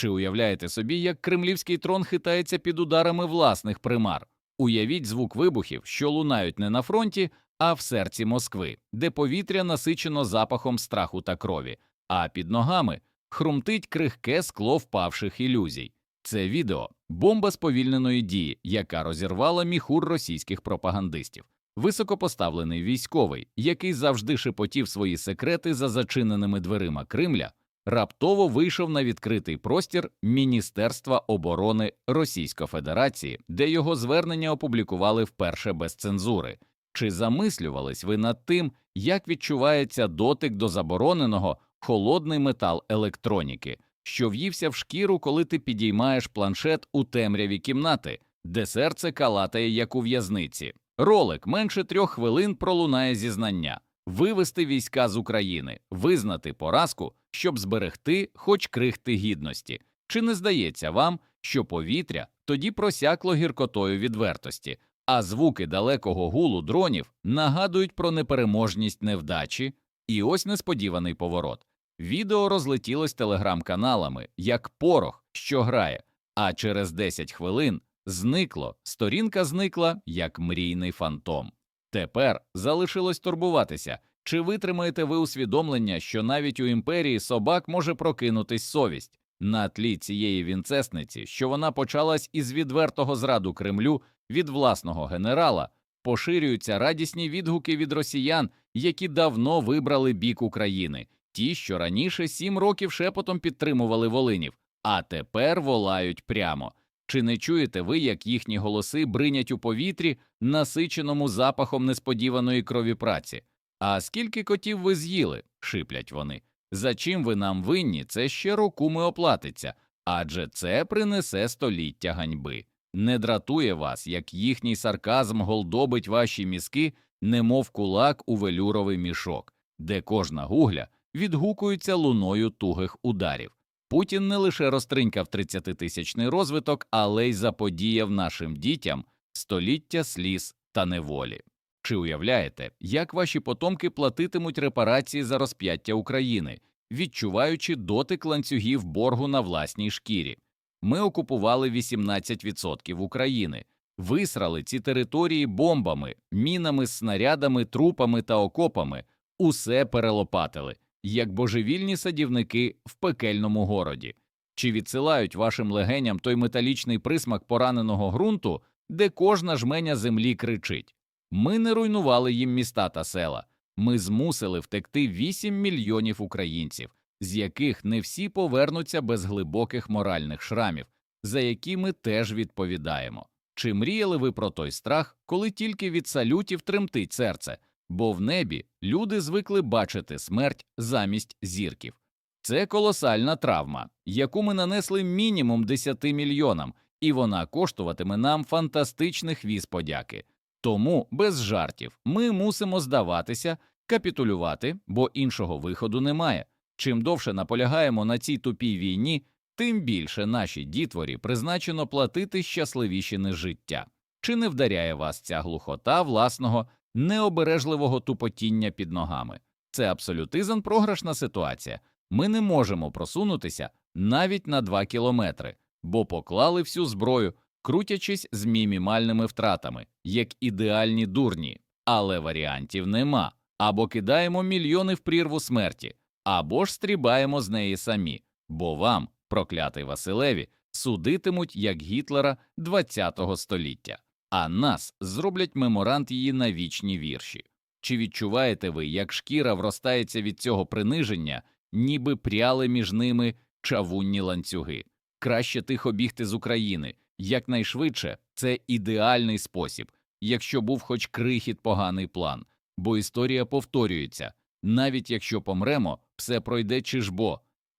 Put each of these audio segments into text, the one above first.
Чи уявляєте собі, як кремлівський трон хитається під ударами власних примар? Уявіть звук вибухів, що лунають не на фронті, а в серці Москви, де повітря насичено запахом страху та крові, а під ногами хрумтить крихке скло впавших ілюзій. Це відео бомба сповільненої дії, яка розірвала міхур російських пропагандистів. Високопоставлений військовий, який завжди шепотів свої секрети за зачиненими дверима Кремля, раптово вийшов на відкритий простір Міністерства оборони Російської Федерації, де його звернення опублікували вперше без цензури. Чи замислювались ви над тим, як відчувається дотик до забороненого холодний метал електроніки, що в'ївся в шкіру, коли ти підіймаєш планшет у темряві кімнати, де серце калатає, як у в'язниці? Ролик менше трьох хвилин пролунає зізнання вивести війська з України, визнати поразку, щоб зберегти хоч крихти гідності. Чи не здається вам, що повітря тоді просякло гіркотою відвертості, а звуки далекого гулу дронів нагадують про непереможність невдачі? І ось несподіваний поворот. Відео розлетілось телеграм-каналами, як порох, що грає, а через 10 хвилин зникло, сторінка зникла, як мрійний фантом. Тепер залишилось турбуватися, чи витримаєте ви усвідомлення, що навіть у імперії собак може прокинутись совість на тлі цієї вінцесниці, що вона почалась із відвертого зраду Кремлю від власного генерала, поширюються радісні відгуки від росіян, які давно вибрали бік України, ті, що раніше сім років шепотом підтримували Волинів, а тепер волають прямо. Чи не чуєте ви, як їхні голоси бринять у повітрі, насиченому запахом несподіваної крові праці? А скільки котів ви з'їли? шиплять вони. За чим ви нам винні, це ще рокуми оплатиться, адже це принесе століття ганьби. Не дратує вас, як їхній сарказм голдобить ваші мізки, немов кулак у велюровий мішок, де кожна гугля відгукується луною тугих ударів. Путін не лише розтринькав 30-тисячний розвиток, але й заподіяв нашим дітям століття сліз та неволі. Чи уявляєте, як ваші потомки платитимуть репарації за розп'яття України, відчуваючи дотик ланцюгів боргу на власній шкірі? Ми окупували 18% України, висрали ці території бомбами, мінами, снарядами, трупами та окопами, усе перелопатили, як божевільні садівники в пекельному городі. Чи відсилають вашим легеням той металічний присмак пораненого ґрунту, де кожна жменя землі кричить? Ми не руйнували їм міста та села, ми змусили втекти 8 мільйонів українців, з яких не всі повернуться без глибоких моральних шрамів, за які ми теж відповідаємо. Чи мріяли ви про той страх, коли тільки від салютів тремтить серце, бо в небі люди звикли бачити смерть замість зірків? Це колосальна травма, яку ми нанесли мінімум 10 мільйонам, і вона коштуватиме нам фантастичних віз подяки. Тому без жартів ми мусимо здаватися, капітулювати, бо іншого виходу немає. Чим довше наполягаємо на цій тупій війні, тим більше нашій дітворі призначено платити щасливішіне життя. Чи не вдаряє вас ця глухота власного необережливого тупотіння під ногами? Це абсолютизм програшна ситуація. Ми не можемо просунутися навіть на два кілометри, бо поклали всю зброю, крутячись з мімімальними втратами, як ідеальні дурні, але варіантів нема або кидаємо мільйони в прірву смерті, або ж стрібаємо з неї самі, бо вам, проклятий Василеві, судитимуть як Гітлера ХХ століття, а нас зроблять меморант її на вічні вірші. Чи відчуваєте ви, як шкіра вростається від цього приниження, ніби пряли між ними чавунні ланцюги? Краще тихо бігти з України якнайшвидше це ідеальний спосіб, якщо був хоч крихіт поганий план, бо історія повторюється навіть якщо помремо, все пройде чи ж.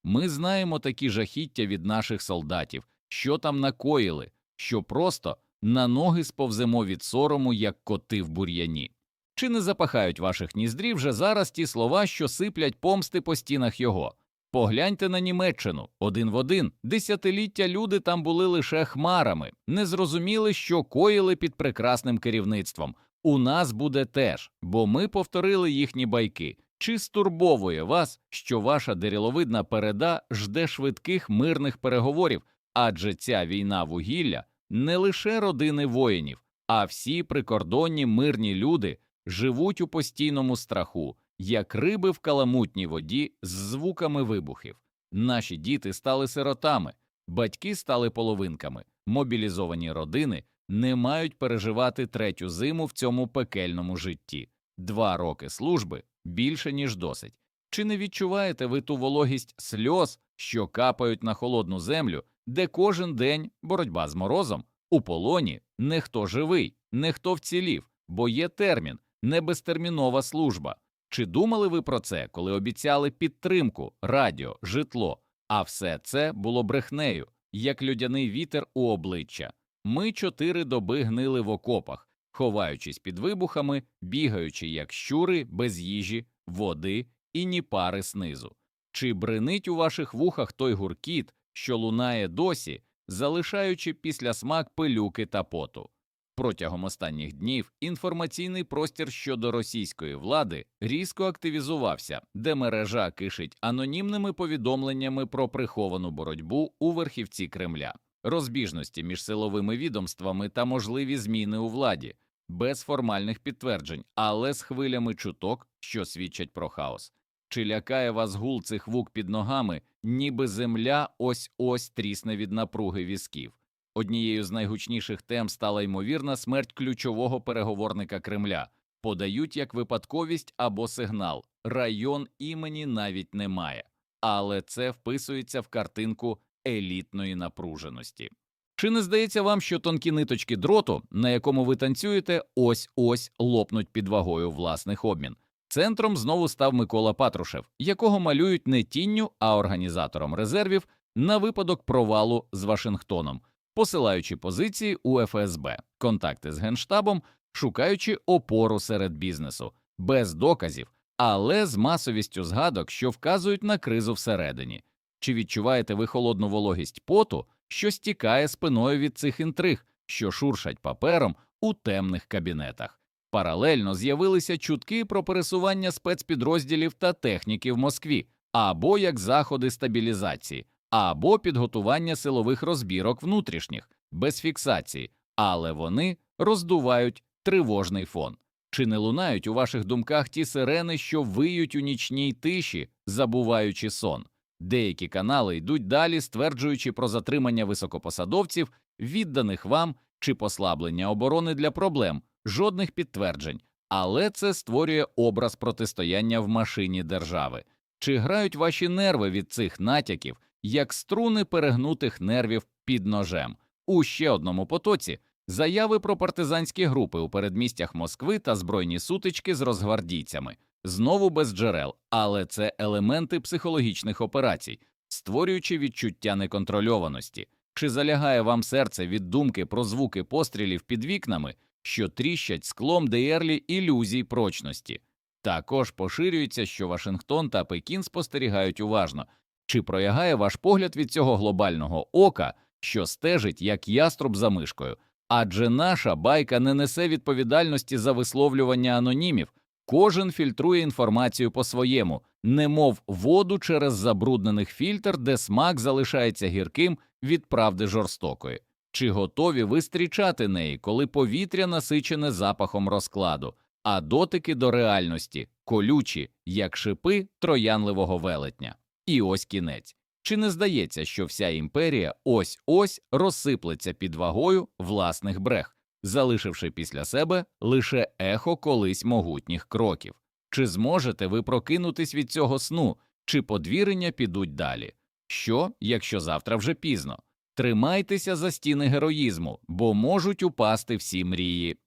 Ми знаємо такі жахіття від наших солдатів, що там накоїли, що просто на ноги сповземо від сорому, як коти в бур'яні. Чи не запахають ваших ніздрів вже зараз ті слова, що сиплять помсти по стінах його? Погляньте на Німеччину один в один. Десятиліття люди там були лише хмарами, не зрозуміли, що коїли під прекрасним керівництвом. У нас буде теж, бо ми повторили їхні байки, Чи стурбовує вас, що ваша деріловидна переда жде швидких мирних переговорів, адже ця війна вугілля не лише родини воїнів, а всі прикордонні мирні люди живуть у постійному страху, як риби в каламутній воді з звуками вибухів. Наші діти стали сиротами, батьки стали половинками, мобілізовані родини не мають переживати третю зиму в цьому пекельному житті. Два роки служби більше ніж досить. Чи не відчуваєте ви ту вологість сльоз, що капають на холодну землю, де кожен день боротьба з морозом? У полоні не хто живий, не хто вцілів, бо є термін небезтермінова служба. Чи думали ви про це, коли обіцяли підтримку, радіо, житло? А все це було брехнею, як людяний вітер у обличчя. Ми чотири доби гнили в окопах, ховаючись під вибухами, бігаючи, як щури, без їжі, води і ні пари снизу. Чи бренить у ваших вухах той гуркіт, що лунає досі, залишаючи після смак пилюки та поту? Протягом останніх днів інформаційний простір щодо російської влади різко активізувався, де мережа кишить анонімними повідомленнями про приховану боротьбу у верхівці Кремля, розбіжності між силовими відомствами та можливі зміни у владі, без формальних підтверджень, але з хвилями чуток, що свідчать про хаос. Чи лякає вас гул цих вук під ногами, ніби земля ось ось трісне від напруги візків? Однією з найгучніших тем стала ймовірна смерть ключового переговорника Кремля. Подають як випадковість або сигнал. Район імені навіть немає, але це вписується в картинку елітної напруженості. Чи не здається вам, що тонкі ниточки дроту, на якому ви танцюєте, ось ось лопнуть під вагою власних обмін? Центром знову став Микола Патрушев, якого малюють не тінню, а організатором резервів на випадок провалу з Вашингтоном посилаючи позиції у ФСБ, контакти з генштабом, шукаючи опору серед бізнесу, без доказів, але з масовістю згадок, що вказують на кризу всередині. Чи відчуваєте ви холодну вологість поту, що стікає спиною від цих інтриг, що шуршать папером у темних кабінетах? Паралельно з'явилися чутки про пересування спецпідрозділів та техніки в Москві або як заходи стабілізації, або підготування силових розбірок внутрішніх без фіксації, але вони роздувають тривожний фон. Чи не лунають у ваших думках ті сирени, що виють у нічній тиші, забуваючи сон? Деякі канали йдуть далі, стверджуючи про затримання високопосадовців, відданих вам чи послаблення оборони для проблем, жодних підтверджень, але це створює образ протистояння в машині держави. Чи грають ваші нерви від цих натяків, як струни перегнутих нервів під ножем. У ще одному потоці заяви про партизанські групи у передмістях Москви та збройні сутички з розгвардійцями, знову без джерел, але це елементи психологічних операцій, створюючи відчуття неконтрольованості. Чи залягає вам серце від думки про звуки пострілів під вікнами, що тріщать склом деєрлі ілюзій прочності? Також поширюється, що Вашингтон та Пекін спостерігають уважно, чи проягає ваш погляд від цього глобального ока, що стежить як яструб за мишкою? Адже наша байка не несе відповідальності за висловлювання анонімів, кожен фільтрує інформацію по своєму, немов воду через забруднених фільтр, де смак залишається гірким від правди жорстокої. Чи готові ви зустрічати неї, коли повітря насичене запахом розкладу, а дотики до реальності колючі, як шипи троянливого велетня? І ось кінець. Чи не здається, що вся імперія ось ось розсиплеться під вагою власних брех, залишивши після себе лише ехо колись могутніх кроків? Чи зможете ви прокинутись від цього сну, чи подвірення підуть далі? Що, якщо завтра вже пізно? Тримайтеся за стіни героїзму, бо можуть упасти всі мрії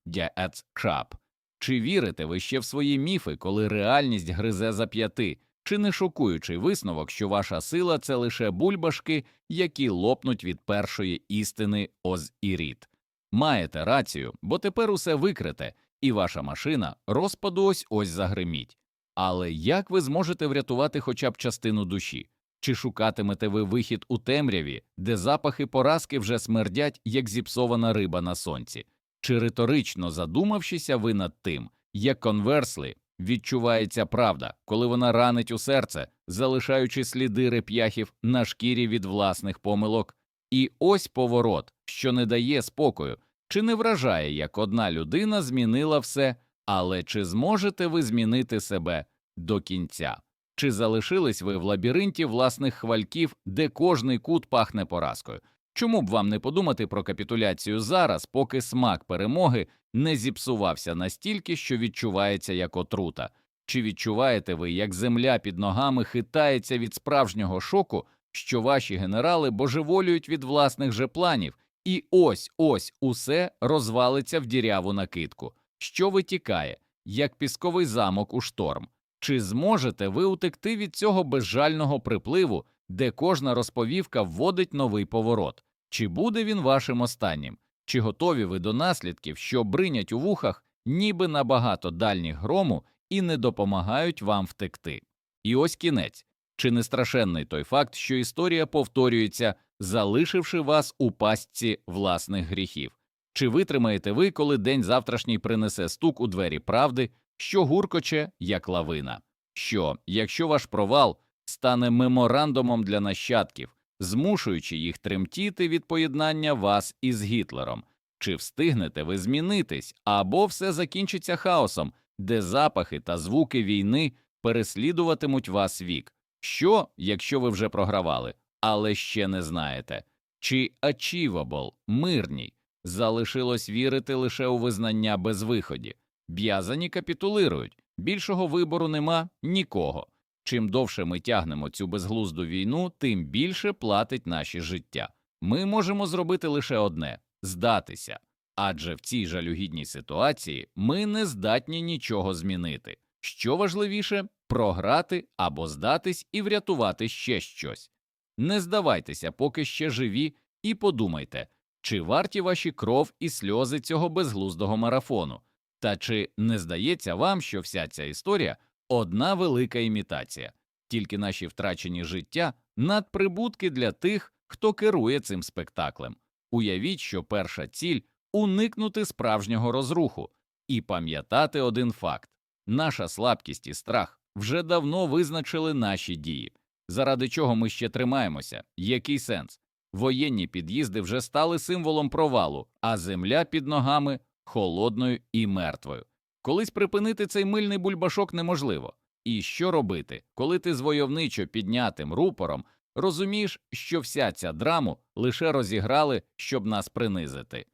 Крап. Чи вірите ви ще в свої міфи, коли реальність гризе за п'яти? Чи не шокуючий висновок, що ваша сила це лише бульбашки, які лопнуть від першої істини Оз і? Маєте рацію, бо тепер усе викрите, і ваша машина розпаду ось ось загриміть. Але як ви зможете врятувати хоча б частину душі? Чи шукатимете ви вихід у темряві, де запахи поразки вже смердять, як зіпсована риба на сонці? Чи риторично задумавшися ви над тим, як конверсли відчувається правда, коли вона ранить у серце, залишаючи сліди реп'яхів на шкірі від власних помилок. І ось поворот, що не дає спокою, чи не вражає, як одна людина змінила все, але чи зможете ви змінити себе до кінця? Чи залишились ви в лабіринті власних хвальків, де кожний кут пахне поразкою? Чому б вам не подумати про капітуляцію зараз, поки смак перемоги не зіпсувався настільки, що відчувається як отрута? Чи відчуваєте ви, як земля під ногами хитається від справжнього шоку, що ваші генерали божеволюють від власних же планів, і ось ось усе розвалиться в діряву накидку, що витікає, як пісковий замок у шторм? Чи зможете ви утекти від цього безжального припливу, де кожна розповівка вводить новий поворот? Чи буде він вашим останнім? Чи готові ви до наслідків, що бринять у вухах, ніби набагато дальніх грому, і не допомагають вам втекти? І ось кінець. Чи не страшенний той факт, що історія повторюється, залишивши вас у пастці власних гріхів? Чи витримаєте ви, коли день завтрашній принесе стук у двері правди, що гуркоче, як лавина? Що, якщо ваш провал стане меморандумом для нащадків, змушуючи їх тремтіти від поєднання вас із Гітлером? Чи встигнете ви змінитись, або все закінчиться хаосом, де запахи та звуки війни переслідуватимуть вас вік? Що, якщо ви вже програвали, але ще не знаєте? Чи achievable, мирній, залишилось вірити лише у визнання без виході? Б'язані капітулирують, більшого вибору нема нікого. Чим довше ми тягнемо цю безглузду війну, тим більше платить наші життя. Ми можемо зробити лише одне здатися, адже в цій жалюгідній ситуації ми не здатні нічого змінити. Що важливіше програти або здатись і врятувати ще щось. Не здавайтеся, поки ще живі, і подумайте, чи варті ваші кров і сльози цього безглуздого марафону. Та чи не здається вам, що вся ця історія одна велика імітація, тільки наші втрачені життя надприбутки для тих, хто керує цим спектаклем? Уявіть, що перша ціль уникнути справжнього розруху і пам'ятати один факт наша слабкість і страх вже давно визначили наші дії. Заради чого ми ще тримаємося? Який сенс? Воєнні під'їзди вже стали символом провалу, а земля під ногами холодною і мертвою. Колись припинити цей мильний бульбашок неможливо. І що робити, коли ти з войовничо піднятим рупором розумієш, що вся ця драму лише розіграли, щоб нас принизити?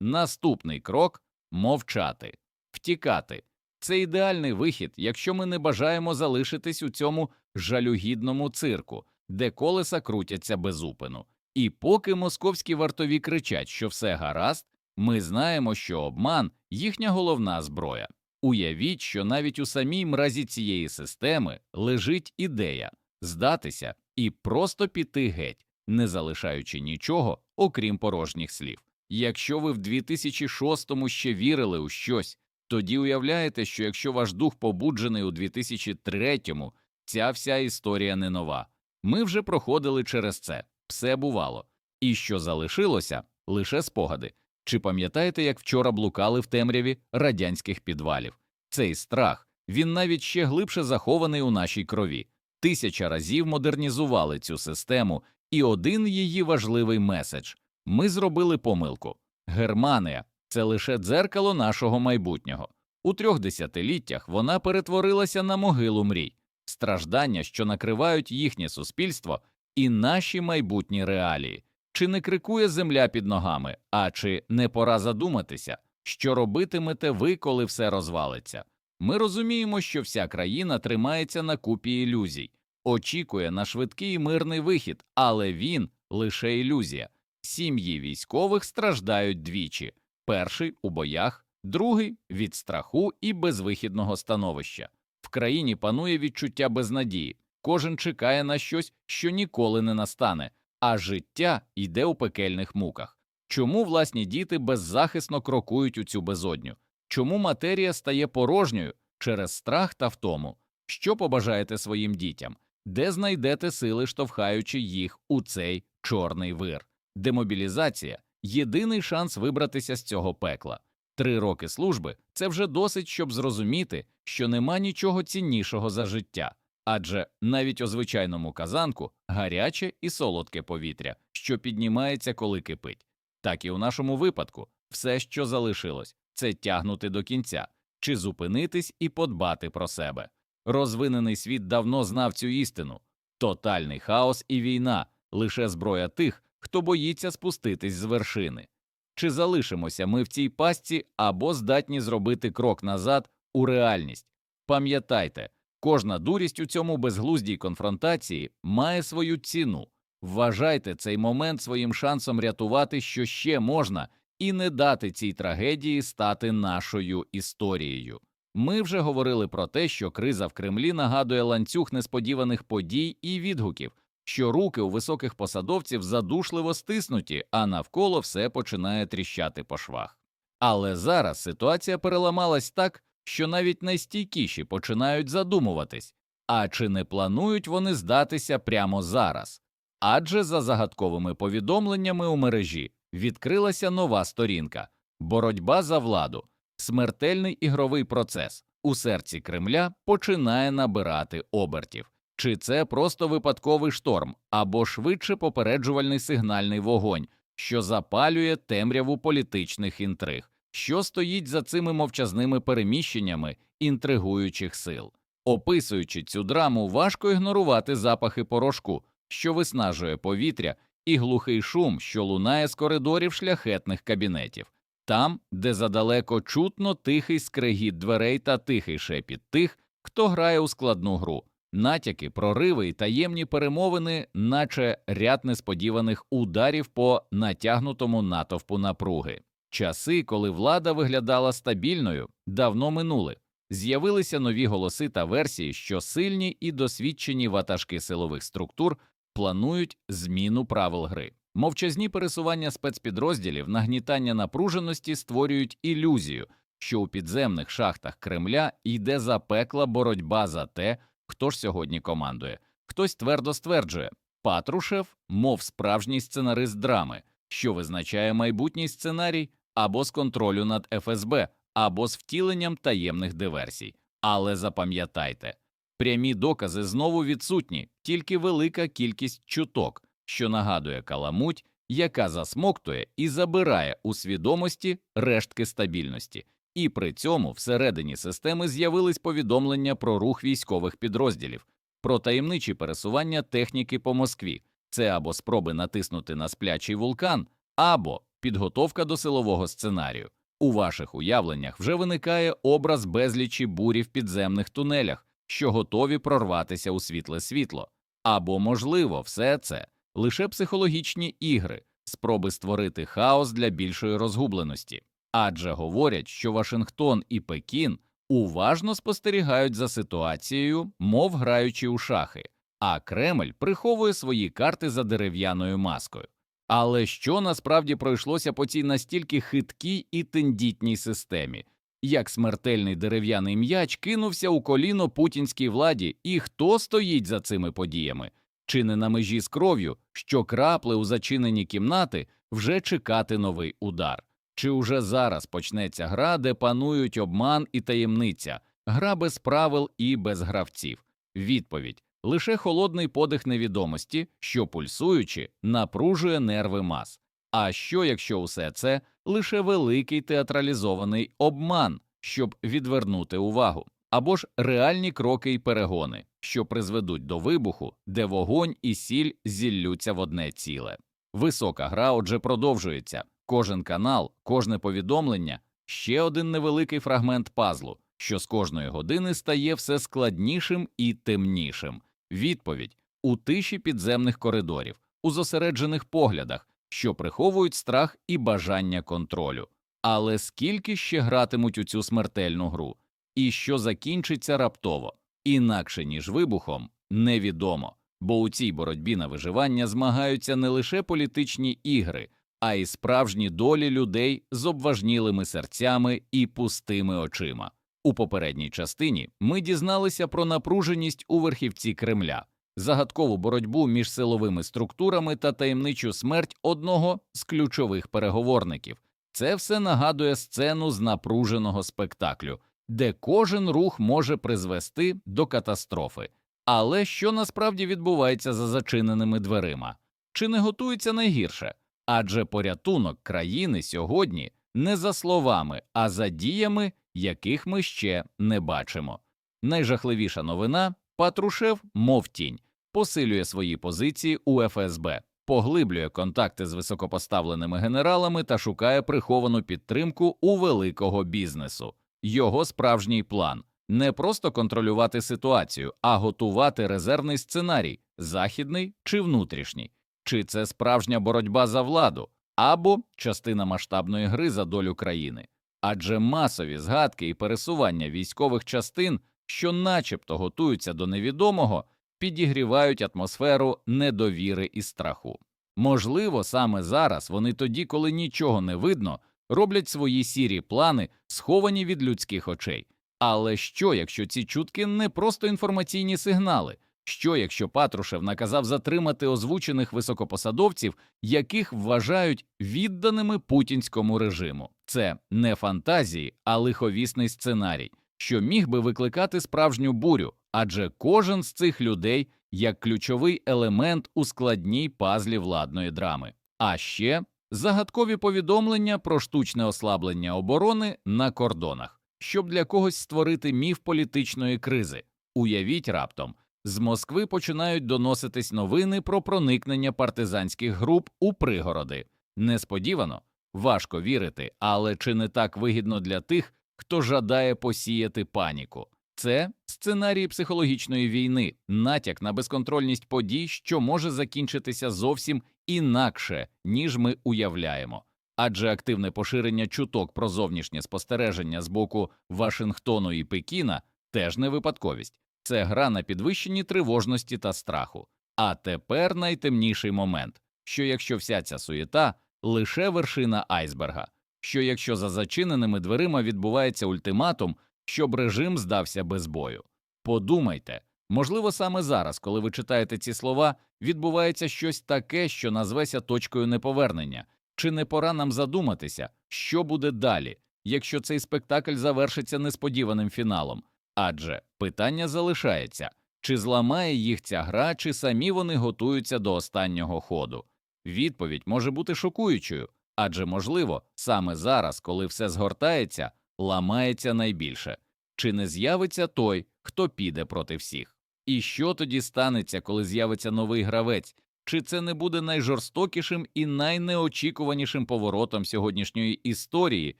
Наступний крок мовчати, втікати. Це ідеальний вихід, якщо ми не бажаємо залишитись у цьому жалюгідному цирку, де колеса крутяться без упину. І поки московські вартові кричать, що все гаразд, ми знаємо, що обман їхня головна зброя. Уявіть, що навіть у самій мразі цієї системи лежить ідея здатися і просто піти геть, не залишаючи нічого, окрім порожніх слів. Якщо ви в 2006-му ще вірили у щось, тоді уявляєте, що якщо ваш дух побуджений у 2003-му, ця вся історія не нова. Ми вже проходили через це, все бувало. І що залишилося лише спогади. Чи пам'ятаєте, як вчора блукали в темряві радянських підвалів? Цей страх він навіть ще глибше захований у нашій крові. Тисяча разів модернізували цю систему, і один її важливий меседж ми зробили помилку. Германія це лише дзеркало нашого майбутнього. У трьох десятиліттях вона перетворилася на могилу мрій, страждання, що накривають їхнє суспільство і наші майбутні реалії. Чи не крикує земля під ногами, а чи не пора задуматися, що робитимете ви, коли все розвалиться? Ми розуміємо, що вся країна тримається на купі ілюзій, очікує на швидкий і мирний вихід, але він лише ілюзія. Сім'ї військових страждають двічі перший у боях, другий від страху і безвихідного становища. В країні панує відчуття безнадії, кожен чекає на щось, що ніколи не настане, а життя йде у пекельних муках. Чому власні діти беззахисно крокують у цю безодню? Чому матерія стає порожньою через страх та втому? Що побажаєте своїм дітям? Де знайдете сили, штовхаючи їх у цей чорний вир? Демобілізація єдиний шанс вибратися з цього пекла. Три роки служби це вже досить, щоб зрозуміти, що нема нічого ціннішого за життя, адже навіть у звичайному казанку гаряче і солодке повітря, що піднімається, коли кипить. Так і у нашому випадку все, що залишилось, це тягнути до кінця, чи зупинитись і подбати про себе. Розвинений світ давно знав цю істину тотальний хаос і війна лише зброя тих, хто боїться спуститись з вершини. Чи залишимося ми в цій пастці або здатні зробити крок назад у реальність? Пам'ятайте, кожна дурість у цьому безглуздій конфронтації має свою ціну. Вважайте цей момент своїм шансом рятувати, що ще можна, і не дати цій трагедії стати нашою історією. Ми вже говорили про те, що криза в Кремлі нагадує ланцюг несподіваних подій і відгуків, що руки у високих посадовців задушливо стиснуті, а навколо все починає тріщати по швах. Але зараз ситуація переламалась так, що навіть найстійкіші починають задумуватись, а чи не планують вони здатися прямо зараз? Адже за загадковими повідомленнями у мережі відкрилася нова сторінка боротьба за владу, смертельний ігровий процес у серці Кремля починає набирати обертів. Чи це просто випадковий шторм або швидше попереджувальний сигнальний вогонь, що запалює темряву політичних інтриг, що стоїть за цими мовчазними переміщеннями інтригуючих сил? Описуючи цю драму, важко ігнорувати запахи порошку, що виснажує повітря, і глухий шум, що лунає з коридорів шляхетних кабінетів, там, де задалеко чутно тихий скрегіт дверей та тихий шепіт тих, хто грає у складну гру. Натяки, прориви й таємні перемовини, наче ряд несподіваних ударів по натягнутому натовпу напруги. Часи, коли влада виглядала стабільною, давно минули. З'явилися нові голоси та версії, що сильні і досвідчені ватажки силових структур планують зміну правил гри. Мовчазні пересування спецпідрозділів, нагнітання напруженості створюють ілюзію, що у підземних шахтах Кремля йде запекла боротьба за те, хто ж сьогодні командує. Хтось твердо стверджує, Патрушев, мов справжній сценарист драми, що визначає майбутній сценарій або з контролю над ФСБ, або з втіленням таємних диверсій. Але запам'ятайте, прямі докази знову відсутні, тільки велика кількість чуток, що нагадує каламуть, яка засмоктує і забирає у свідомості рештки стабільності. І при цьому всередині системи з'явились повідомлення про рух військових підрозділів, про таємничі пересування техніки по Москві. Це або спроби натиснути на сплячий вулкан, або підготовка до силового сценарію. У ваших уявленнях вже виникає образ безлічі бурі в підземних тунелях, що готові прорватися у світле світло. Або, можливо, все це лише психологічні ігри, спроби створити хаос для більшої розгубленості. Адже говорять, що Вашингтон і Пекін уважно спостерігають за ситуацією, мов граючи у шахи, а Кремль приховує свої карти за дерев'яною маскою. Але що насправді пройшлося по цій настільки хиткій і тендітній системі, як смертельний дерев'яний м'яч кинувся у коліно путінській владі, і хто стоїть за цими подіями? Чи не на межі з кров'ю, що крапли у зачинені кімнати вже чекати новий удар? Чи уже зараз почнеться гра, де панують обман і таємниця, гра без правил і без гравців? Відповідь лише холодний подих невідомості, що пульсуючи, напружує нерви мас. А що, якщо усе це лише великий театралізований обман, щоб відвернути увагу, або ж реальні кроки й перегони, що призведуть до вибуху, де вогонь і сіль зіллються в одне ціле? Висока гра отже продовжується. Кожен канал, кожне повідомлення ще один невеликий фрагмент пазлу, що з кожної години стає все складнішим і темнішим. Відповідь у тиші підземних коридорів, у зосереджених поглядах, що приховують страх і бажання контролю. Але скільки ще гратимуть у цю смертельну гру, і що закінчиться раптово, інакше ніж вибухом, невідомо, бо у цій боротьбі на виживання змагаються не лише політичні ігри а й справжні долі людей з обважнілими серцями і пустими очима. У попередній частині ми дізналися про напруженість у верхівці Кремля, загадкову боротьбу між силовими структурами та таємничу смерть одного з ключових переговорників. Це все нагадує сцену з напруженого спектаклю, де кожен рух може призвести до катастрофи. Але що насправді відбувається за зачиненими дверима? Чи не готується найгірше? Адже порятунок країни сьогодні не за словами, а за діями, яких ми ще не бачимо. Найжахливіша новина Патрушев, мов тінь, посилює свої позиції у ФСБ, поглиблює контакти з високопоставленими генералами та шукає приховану підтримку у великого бізнесу. Його справжній план не просто контролювати ситуацію, а готувати резервний сценарій, західний чи внутрішній. Чи це справжня боротьба за владу або частина масштабної гри за долю країни? Адже масові згадки і пересування військових частин, що начебто готуються до невідомого, підігрівають атмосферу недовіри і страху. Можливо, саме зараз вони тоді, коли нічого не видно, роблять свої сірі плани, сховані від людських очей. Але що, якщо ці чутки не просто інформаційні сигнали? Що, якщо Патрушев наказав затримати озвучених високопосадовців, яких вважають відданими путінському режиму? Це не фантазії, а лиховісний сценарій, що міг би викликати справжню бурю, адже кожен з цих людей як ключовий елемент у складній пазлі владної драми. А ще загадкові повідомлення про штучне ослаблення оборони на кордонах, щоб для когось створити міф політичної кризи. Уявіть раптом. З Москви починають доноситись новини про проникнення партизанських груп у пригороди. Несподівано, важко вірити, але чи не так вигідно для тих, хто жадає посіяти паніку? Це сценарій психологічної війни, натяк на безконтрольність подій, що може закінчитися зовсім інакше, ніж ми уявляємо. Адже активне поширення чуток про зовнішнє спостереження з боку Вашингтону і Пекіна теж не випадковість. Це гра на підвищенні тривожності та страху. А тепер найтемніший момент, що якщо вся ця суєта лише вершина айсберга, що якщо за зачиненими дверима відбувається ультиматум, щоб режим здався без бою. Подумайте, можливо, саме зараз, коли ви читаєте ці слова, відбувається щось таке, що назветься точкою неповернення, чи не пора нам задуматися, що буде далі, якщо цей спектакль завершиться несподіваним фіналом. Адже питання залишається чи зламає їх ця гра, чи самі вони готуються до останнього ходу. Відповідь може бути шокуючою, адже, можливо, саме зараз, коли все згортається, ламається найбільше, чи не з'явиться той, хто піде проти всіх. І що тоді станеться, коли з'явиться новий гравець? Чи це не буде найжорстокішим і найнеочікуванішим поворотом сьогоднішньої історії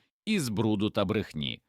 із бруду та брехні?